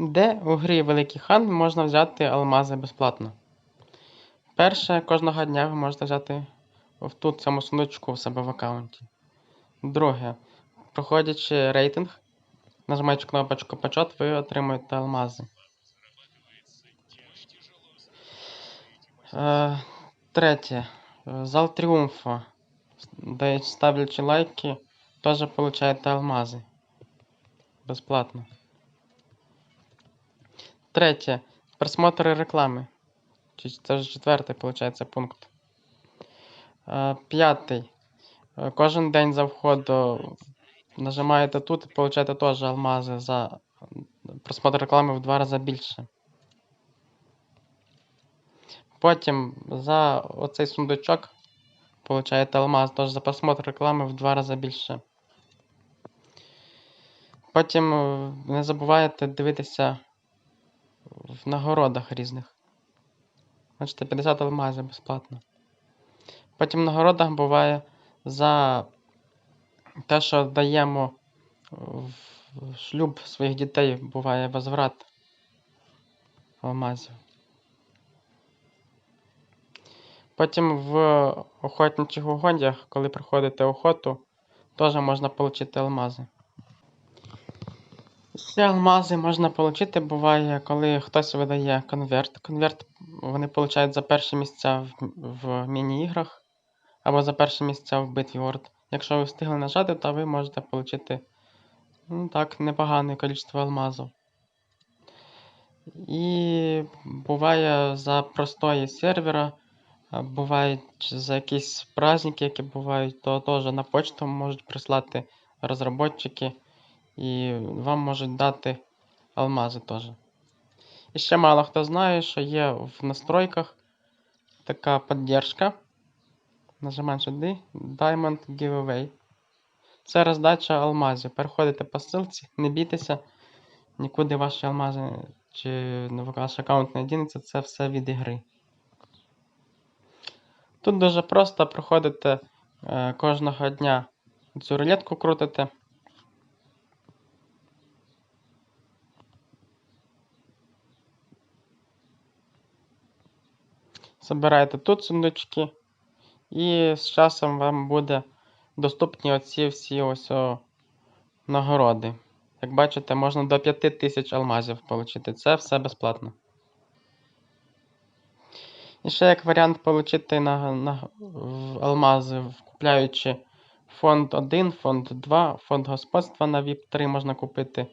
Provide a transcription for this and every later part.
Де у грі Великий хан можна взяти алмази безплатно? Перше, кожного дня ви можете взяти в тут цьому сундучку у себе в аккаунті. Друге, проходячи рейтинг, нажимаючи кнопочку почет, ви отримуєте алмази. Е, третє. Зал тріумфу. Ставлячи лайки, теж получаєте алмази. Безплатно. Третє. Просмотри реклами. Це вже четвертий, виходить, пункт. Е, П'ятий. Е, Кожен день за входу нажимаєте тут і получаєте теж алмази за просмотр реклами в два рази більше. Потім за оцей сундучок получаєте алмаз теж за просмотр реклами в два рази більше. Потім е, не забувайте дивитися в нагородах різних. Бачите, 50 алмазів безплатно. Потім в нагородах буває за те, що даємо в шлюб своїх дітей, буває возврат алмазів. Потім в охотничих угодях, коли проходите охоту, теж можна отримати алмази. Ще алмази можна отримати, буває, коли хтось видає конверт. Конверт вони получають за перші місця в, в міні-іграх або за перші місця в битві Орд. Якщо ви встигли нажати, то ви можете отримати ну, так, непогане кількість алмазів. І буває за простої сервера, буває за якісь праздники, які бувають, то теж на почту можуть прислати розробники і вам можуть дати алмази теж. І ще мало хто знає, що є в настройках така підтримка. Нажимаємо сюди Diamond Giveaway. Це роздача алмазів. Переходите по ссылці, не бійтеся, нікуди ваші алмази чи ваш аккаунт не дінеться, це все від ігри. Тут дуже просто проходите е, кожного дня цю рулетку крутите. Забираєте тут сундучки, і з часом вам буде доступні оці всі ось о, нагороди. Як бачите, можна до 5000 алмазів отримати. Це все безплатно. І ще як варіант отримати на, на, алмази, купляючи фонд 1, фонд 2, фонд господства на VIP 3 можна купити.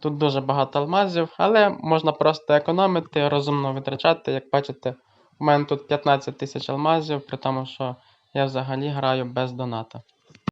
Тут дуже багато алмазів, але можна просто економити, розумно витрачати. Як бачите, у мене тут 15 тисяч алмазів, при тому, що я взагалі граю без доната.